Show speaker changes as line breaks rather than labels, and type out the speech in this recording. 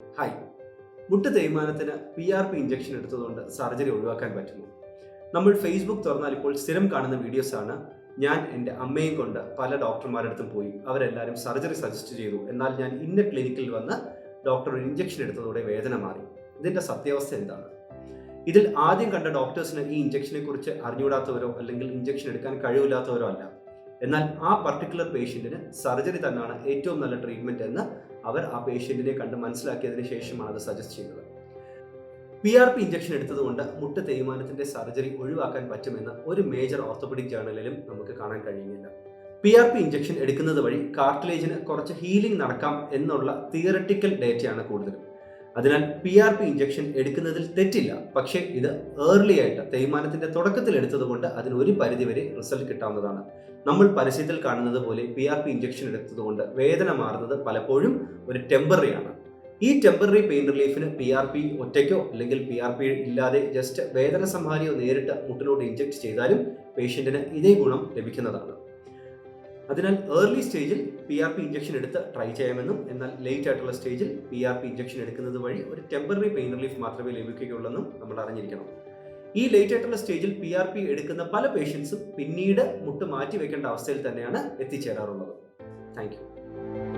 Hi മുട്ട് തേയ്മാനത്തിന് P R P injection എടുത്തതുകൊണ്ട് സർജറി ഒഴിവാക്കാൻ പറ്റുന്നു നമ്മൾ ഫേസ്ബുക്ക് തുറന്നാൽ ഇപ്പോൾ സ്ഥിരം കാണുന്ന വീഡിയോസാണ് ഞാൻ എന്റെ അമ്മയും കൊണ്ട് പല ഡോക്ടർമാരുടെ അടുത്തും പോയി അവരെല്ലാവരും സർജറി സജസ്റ്റ് ചെയ്തു. എന്നാൽ ഞാൻ ഇന്ന ക്ലിനിക്കിൽ വന്ന് ഡോക്ടർ ഒരു ഇഞ്ചക്ഷൻ എടുത്തതോടെ വേദന മാറി. ഇതിന്റെ സത്യാവസ്ഥ എന്താണ്? ഇതിൽ ആദ്യം കണ്ട ഡോക്ടേഴ്സിന് ഈ ഇഞ്ചക്ഷനെ കുറിച്ച് അറിഞ്ഞുകൂടാത്തവരോ അല്ലെങ്കിൽ ഇഞ്ചക്ഷൻ എടുക്കാൻ കഴിവില്ലാത്തവരോ അല്ല. എന്നാൽ ആ പർട്ടിക്കുലർ പേഷ്യന്റിന് സർജറി തന്നെയാണ് ഏറ്റവും നല്ല ട്രീറ്റ്മെന്റ് എന്ന് അവർ ആ പേഷ്യന്റിനെ കണ്ട് മനസ്സിലാക്കിയതിന് ശേഷമാണ് അത് സജസ്റ്റ് ചെയ്യുന്നത്. പി ആർ പി ഇഞ്ചക്ഷൻ എടുത്തതുകൊണ്ട് മുട്ട് തേയ്മാനത്തിന്റെ സർജറി ഒഴിവാക്കാൻ പറ്റുമെന്ന് ഒരു മേജർ ഓർത്തോപെഡിക് ജേർണലിലും നമുക്ക് കാണാൻ കഴിയുന്നില്ല പി ആർ പി ഇഞ്ചക്ഷൻ എടുക്കുന്നത് വഴി കാർട്ടിലേജിന് കുറച്ച് ഹീലിംഗ് നടക്കാം എന്നുള്ള തിയററ്റിക്കൽ ഡേറ്റയാണ് കൂടുതലും. അതിനാൽ പി ആർ പി ഇഞ്ചക്ഷൻ എടുക്കുന്നതിൽ തെറ്റില്ല. പക്ഷേ ഇത് ഏർലി ആയിട്ട് തേയ്മാനത്തിന്റെ തുടക്കത്തിൽ എടുത്തതുകൊണ്ട് അതിന് ഒരു പരിധിവരെ റിസൾട്ട് കിട്ടാവുന്നതാണ്. നമ്മൾ പരസ്യത്തിൽ കാണുന്നത് പോലെ പി ആർ പി ഇഞ്ചക്ഷൻ എടുത്തതുകൊണ്ട് വേദന മാറുന്നത് പലപ്പോഴും ഒരു ടെമ്പററി ആണ്. ഈ ടെമ്പററി പെയിൻ റിലീഫിന് പി ആർ പി ഒറ്റയ്ക്കോ അല്ലെങ്കിൽ പി ആർ പി ഇല്ലാതെ ജസ്റ്റ് വേദന സംഹാരിയോ നേരിട്ട് മുട്ടിലോട്ട് ഇഞ്ചക്ട് ചെയ്താലും പേഷ്യന്റിന് ഇതേ ഗുണം ലഭിക്കുന്നതാണ്. അതിനാൽ ഏർലി സ്റ്റേജിൽ പി ആർ പി ഇഞ്ചക്ഷൻ എടുത്ത് ട്രൈ ചെയ്യാമെന്നും എന്നാൽ ലേറ്റ് ആയിട്ടുള്ള സ്റ്റേജിൽ പി ആർ പി ഇഞ്ചക്ഷൻ എടുക്കുന്നത് വഴി ഒരു ടെമ്പററി പെയിൻ റിലീഫ് മാത്രമേ ലഭിക്കുകയുള്ളെന്നും നമ്മൾ അറിഞ്ഞിരിക്കണം. ഈ ലേറ്റ് ആയിട്ടുള്ള സ്റ്റേജിൽ പി ആർ പി എടുക്കുന്ന പല പേഷ്യൻസും പിന്നീട് മുട്ട് മാറ്റി വെക്കേണ്ട അവസ്ഥയിൽ തന്നെയാണ് എത്തിച്ചേരാറുള്ളത്. Thank you